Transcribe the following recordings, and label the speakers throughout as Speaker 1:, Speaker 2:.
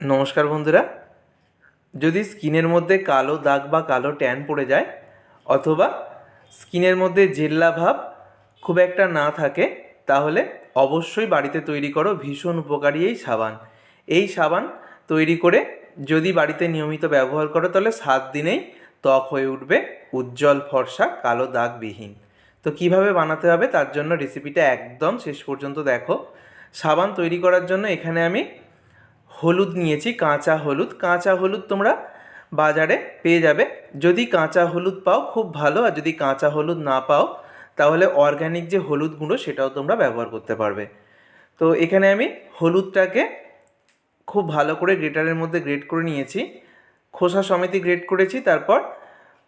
Speaker 1: নমস্কার বন্ধুরা। যদি স্কিনের মধ্যে কালো দাগ বা কালো ট্যান পড়ে যায়, অথবা স্কিনের মধ্যে জেল্লা ভাব খুব একটা না থাকে, তাহলে অবশ্যই বাড়িতে তৈরি করো ভীষণ উপকারী এই সাবান। এই সাবান তৈরি করে যদি বাড়িতে নিয়মিত ব্যবহার করো, তাহলে সাত দিনেই ত্বক হয়ে উঠবে, উজ্জ্বল ফর্সা, কালো দাগবিহীন। তো কীভাবে বানাতে হবে, তার জন্য রেসিপিটা একদম শেষ পর্যন্ত দেখো। সাবান তৈরি করার জন্য এখানে আমি হলুদ নিয়েছি, কাঁচা হলুদ। কাঁচা হলুদ তোমরা বাজারে পেয়ে যাবে। যদি কাঁচা হলুদ পাও, খুব ভালো। আর যদি কাঁচা হলুদ না পাও, তাহলে অর্গ্যানিক যে হলুদ গুঁড়ো, সেটাও তোমরা ব্যবহার করতে পারবে। তো এখানে আমি হলুদটাকে খুব ভালো করে গ্রেটারের মধ্যে গ্রেট করে নিয়েছি। খোসা সমেতি গ্রেট করেছি। তারপর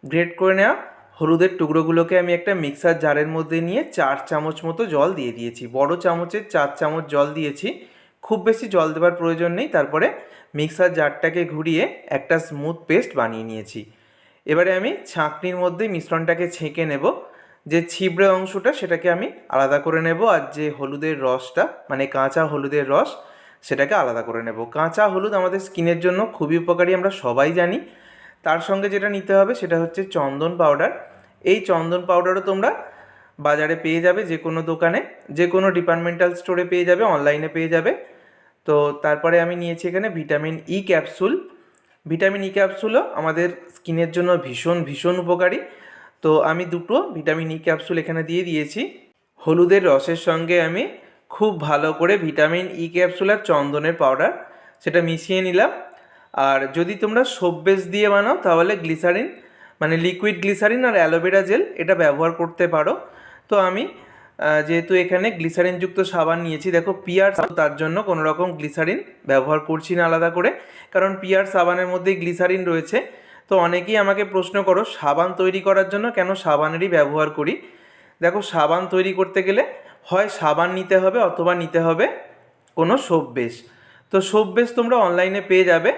Speaker 1: গ্রেট করে নেওয়া হলুদের টুকরোগুলোকে আমি একটা মিক্সার জারের মধ্যে নিয়ে চার চামচ মতো জল দিয়ে দিয়েছি। বড় চামচের চার চামচ জল দিয়েছি। খুব বেশি জল দেওয়ার প্রয়োজন নেই। তারপরে মিক্সার জারটাকে ঘুরিয়ে একটা স্মুথ পেস্ট বানিয়ে নিয়েছি। এবারে আমি ছাঁকনির মধ্যে মিশ্রণটাকে ছেঁকে নেব। যে ছিবড়ে অংশটা সেটাকে আমি আলাদা করে নেব আর যে হলুদের রসটা মানে কাঁচা হলুদের রস, সেটাকে আলাদা করে নেব। কাঁচা হলুদ আমাদের স্কিনের জন্য খুবই উপকারী, আমরা সবাই জানি। তার সঙ্গে যেটা নিতে হবে সেটা হচ্ছে চন্দন পাউডার। এই চন্দন পাউডারও তোমরা বাজারে পেয়ে যাবে যে কোনো দোকানে যে কোনো ডিপার্টমেন্টাল স্টোরে পেয়ে যাবে অনলাইনে পেয়ে যাবে। তো তারপরে আমি নিয়েছি এখানে vitamin E capsule vitamin E ক্যাপসুলও আমাদের স্কিনের জন্য ভীষণ ভীষণ উপকারী। তো আমি দুটো ভিটামিন ই ক্যাপসুল এখানে দিয়ে দিয়েছি। হলুদের রসের সঙ্গে আমি খুব ভালো করে ভিটামিন ই ক্যাপসুল আর চন্দনের পাউডার সেটা মিশিয়ে নিলাম। আর যদি তোমরা সোপ বেস দিয়ে বানাও তাহলে গ্লিসারিন মানে লিকুইড গ্লিসারিন আর অ্যালোভেরা জেল এটা ব্যবহার করতে পারো। তো আমি যেহেতু এখানে গ্লিসারিনযুক্ত সাবান নিয়েছি, দেখো পিয়ার তার জন্য কোনো রকম গ্লিসারিন ব্যবহার করছি না আলাদা করে, কারণ পিয়ার সাবানের মধ্যেই গ্লিসারিন রয়েছে। তো অনেকেই আমাকে প্রশ্ন করো, সাবান তৈরি করার জন্য কেন সাবানেরই ব্যবহার করি? দেখো, সাবান তৈরি করতে গেলে হয় সাবান নিতে হবে অথবা নিতে হবে কোনো সোপ বেস তো সোপ বেস তোমরা অনলাইনে পেয়ে যাবে,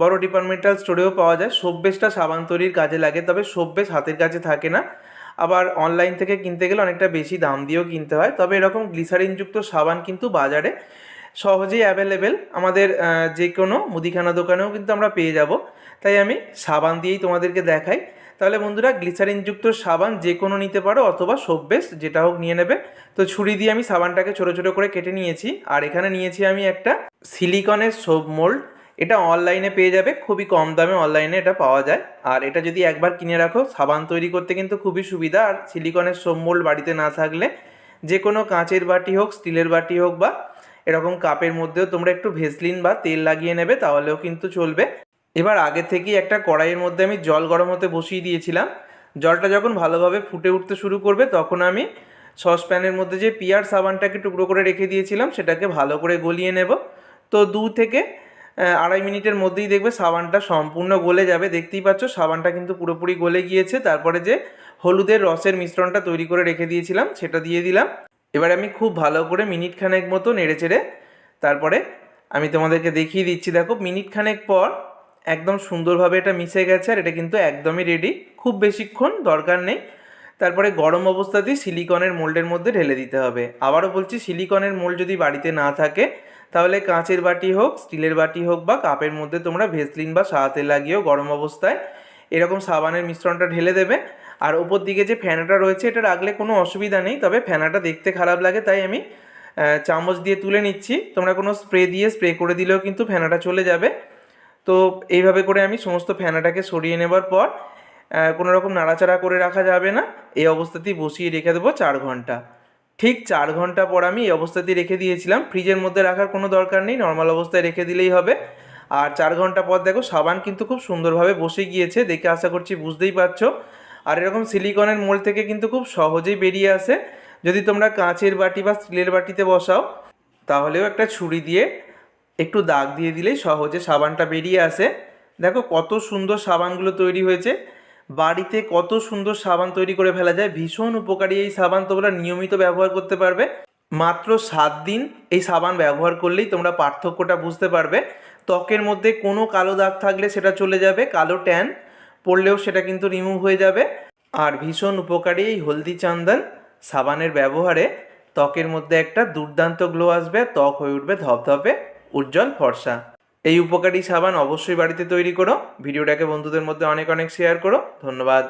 Speaker 1: বড় ডিপার্টমেন্টাল স্টোরেও পাওয়া যায়। সোপ বেসটা সাবান তৈরির কাজে লাগে, তবে সোপ বেস হাতের কাছে থাকে না। আবার অনলাইন থেকে কিনতে গেলে অনেকটা বেশি দাম দিয়েও কিনতে হয়। তবে এরকম গ্লিসারিনযুক্ত সাবান কিন্তু বাজারে সহজেই অ্যাভেলেবেল আমাদের যে কোনো মুদিখানা দোকানেও কিন্তু আমরা পেয়ে যাব। তাই আমি সাবান দিয়েই তোমাদেরকে দেখাই। তাহলে বন্ধুরা, গ্লিসারিনযুক্ত সাবান যে কোনো নিতে পারো অথবা সোপ বেস যেটা হোক নিয়ে নেবে। তো ছুরি দিয়ে আমি সাবানটাকে ছোটো ছোটো করে কেটে নিয়েছি। আর এখানে নিয়েছি আমি একটা সিলিকনের সোপ মোল্ড এটা অনলাইনে পেয়ে যাবে, খুবই কম দামে অনলাইনে এটা পাওয়া যায়। আর এটা যদি একবার কিনে রাখো, সাবান তৈরি করতে কিন্তু খুবই সুবিধা। আর সিলিকনের মোল্ড বাড়িতে না থাকলে যে কোনো কাঁচের বাটি হোক স্টিলের বাটি হোক বা এরকম কাপের মধ্যেও তোমরা একটু ভেসলিন বা তেল লাগিয়ে নেবে, তাহলেও কিন্তু চলবে। এবার আগে থেকেই একটা কড়াইয়ের মধ্যে আমি জল গরম হতে বসিয়ে দিয়েছিলাম। জলটা যখন ভালোভাবে ফুটে উঠতে শুরু করবে, তখন আমি সসপ্যানের মধ্যে যে পিয়ার সাবানটাকে টুকরো করে রেখে দিয়েছিলাম, সেটাকে ভালো করে গলিয়ে নেব। তো দু থেকে আড়াই মিনিটের মধ্যেই দেখবে সাবানটা সম্পূর্ণ গলে যাবে। দেখতেই পাচ্ছ, সাবানটা কিন্তু পুরোপুরি গলে গিয়েছে। তারপরে যে হলুদের রসের মিশ্রণটা তৈরি করে রেখে দিয়েছিলাম, সেটা দিয়ে দিলাম। এবার আমি খুব ভালো করে মিনিট খানেক মতো নেড়ে চেড়ে তারপরে আমি তোমাদেরকে দেখিয়ে দিচ্ছি। দেখো মিনিট খানেক পর একদম সুন্দরভাবে এটা মিশে গেছে আর এটা কিন্তু একদমই রেডি খুব বেশিক্ষণ দরকার নেই। তারপরে গরম অবস্থাতেই সিলিকনের মোল্ডের মধ্যে ঢেলে দিতে হবে। আবারও বলছি সিলিকনের মোল্ড যদি বাড়িতে না থাকে তাহলে কাঁচের বাটি হোক, স্টিলের বাটি হোক বা কাপের মধ্যে তোমরা ভেসলিন বা সাহাতে লাগিয়েও গরম অবস্থায় এরকম সাবানের মিশ্রণটা ঢেলে দেবে। আর ওপর দিকে যে ফ্যানাটা রয়েছে, এটা রাখলে কোনো অসুবিধা নেই, তবে ফ্যানাটা দেখতে খারাপ লাগে, তাই আমি চামচ দিয়ে তুলে নিচ্ছি। তোমরা কোনো স্প্রে দিয়ে স্প্রে করে দিলেও কিন্তু ফ্যানাটা চলে যাবে। তো এইভাবে করে আমি সমস্ত ফ্যানাটাকে সরিয়ে নেবার পর কোনো রকম নাড়াচাড়া করে রাখা যাবে না। এই অবস্থাতেই বসিয়ে রেখে দেবো চার ঘণ্টা। ঠিক চার ঘণ্টা পর আমি এই অবস্থাতেই রেখে দিয়েছিলাম। ফ্রিজের মধ্যে রাখার কোনো দরকার নেই নর্মাল অবস্থায় রেখে দিলেই হবে। আর চার ঘণ্টা পর দেখো, সাবান কিন্তু খুব সুন্দরভাবে বসে গিয়েছে, দেখে আশা করছি বুঝতেই পারছ। আর এরকম সিলিকনের মোল থেকে কিন্তু খুব সহজেই বেরিয়ে আসে। যদি তোমরা কাঁচের বাটি বা স্টিলের বাটিতে বসাও, তাহলেও একটা ছুরি দিয়ে একটু দাগ দিয়ে দিলেই সহজে সাবানটা বেরিয়ে আসে। দেখো কত সুন্দর সাবানগুলো তৈরি হয়েছে। বাড়িতে কত সুন্দর সাবান তৈরি করে ফেলা যায়, ভীষণ উপকারী এই সাবান তোমরা নিয়মিত ব্যবহার করতে পারবে। মাত্র সাত দিন এই সাবান ব্যবহার করলেই তোমরা পার্থক্যটা বুঝতে পারবে। ত্বকের মধ্যে কোনো কালো দাগ থাকলে সেটা চলে যাবে, কালো ট্যান পড়লেও সেটা কিন্তু রিমুভ হয়ে যাবে। আর ভীষণ উপকারী এই হলদি চন্দন সাবানের ব্যবহারে ত্বকের মধ্যে একটা দুর্দান্ত গ্লো আসবে, ত্বক হয়ে উঠবে ধপধপে, উজ্জ্বল ফর্সা। এই উপকারী সাবান অবশ্যই বাড়িতে তৈরি করো। ভিডিওটাকে বন্ধুদের মধ্যে অনেক অনেক শেয়ার করো। ধন্যবাদ।